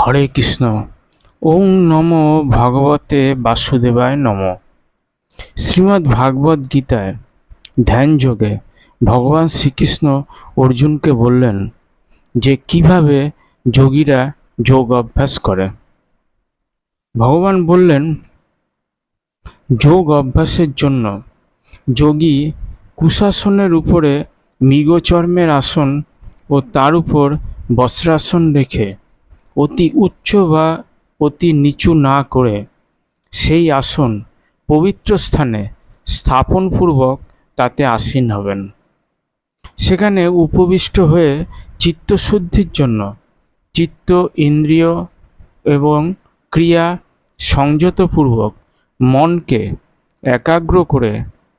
হরে কৃষ্ণ। ওং নম ভগবতে বাসুদেবায় নম। শ্রীমদ্ ভাগবত গীতায় ধ্যান যোগে ভগবান শ্রীকৃষ্ণ অর্জুনকে বললেন যে, কীভাবে যোগীরা যোগ অভ্যাস করে? ভগবান বললেন, যোগ অভ্যাসের জন্য যোগী কুশাসনের উপরে মৃগচর্মের আসন ও তার উপর বস্ত্রাসন রেখে অতি উচ্চ বা অতি নিচু না করে সেই আসন পবিত্র স্থানে স্থাপনপূর্বক তাতে আসীন হবেন। সেখানে উপবিষ্ট হয়ে চিত্তশুদ্ধির জন্য চিত্ত, ইন্দ্রিয় এবং ক্রিয়া সংযতপূর্বক মনকে একাগ্র করে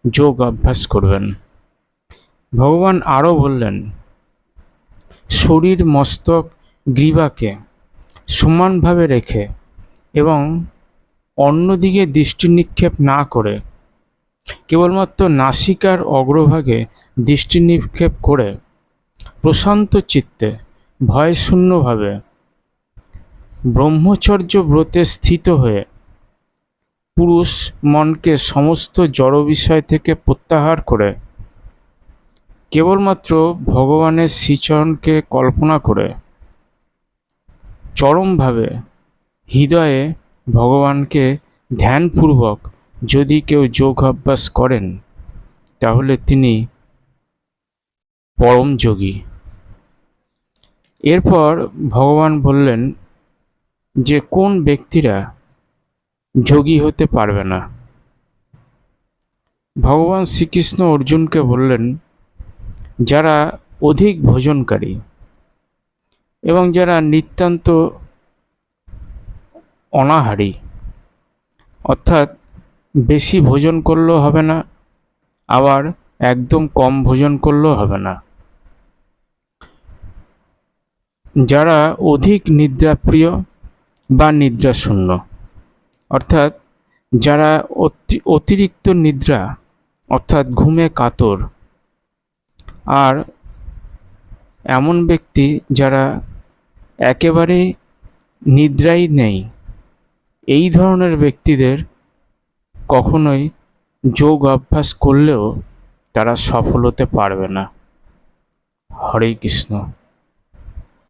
যোগ অভ্যাস করবেন। ভগবান আরও বললেন, শরীর, মস্তক, গ্রীবাকে সমানভাবে রেখে এবং অন্যদিকে দৃষ্টি নিক্ষেপ না করে, কেবলমাত্র নাসিকার অগ্রভাগে দৃষ্টি নিক্ষেপ করে প্রশান্ত চিত্তে, ভয়শূন্যভাবে ব্রহ্মচর্য ব্রতে স্থিত হয়ে পুরুষ মনকে সমস্ত জড় বিষয় থেকে প্রত্যাহার করে, কেবলমাত্র ভগবানের শ্রীচরণকে কল্পনা করে চরমভাবে হৃদয়ে ভগবানকে ধ্যানপূর্বক যদি কেউ যোগ অভ্যাস করেন, তাহলে তিনি পরম যোগী। এরপর ভগবান বললেন যে, কোন ব্যক্তিরা যোগী হতে পারবে না? ভগবান শ্রীকৃষ্ণ অর্জুনকে বললেন, যারা অধিক ভোজনকারী এবং যারা নিতান্ত অনাহারী, অর্থাৎ বেশি ভোজন করলেও হবে না, আবার একদম কম ভোজন করলেও হবে না। যারা অধিক নিদ্রাপ্রিয় বা নিদ্রাশূন্য, অর্থাৎ যারা অতি- অতিরিক্ত নিদ্রা, অর্থাৎ ঘুমে কাতর, আর এমন ব্যক্তি যারা একেবারেই নিদ্রাই নেই। এই ধরনের ব্যক্তিদের কখনোই যোগ অভ্যাস করলেও তারা সফল হতে পারবে না। হরে কৃষ্ণ।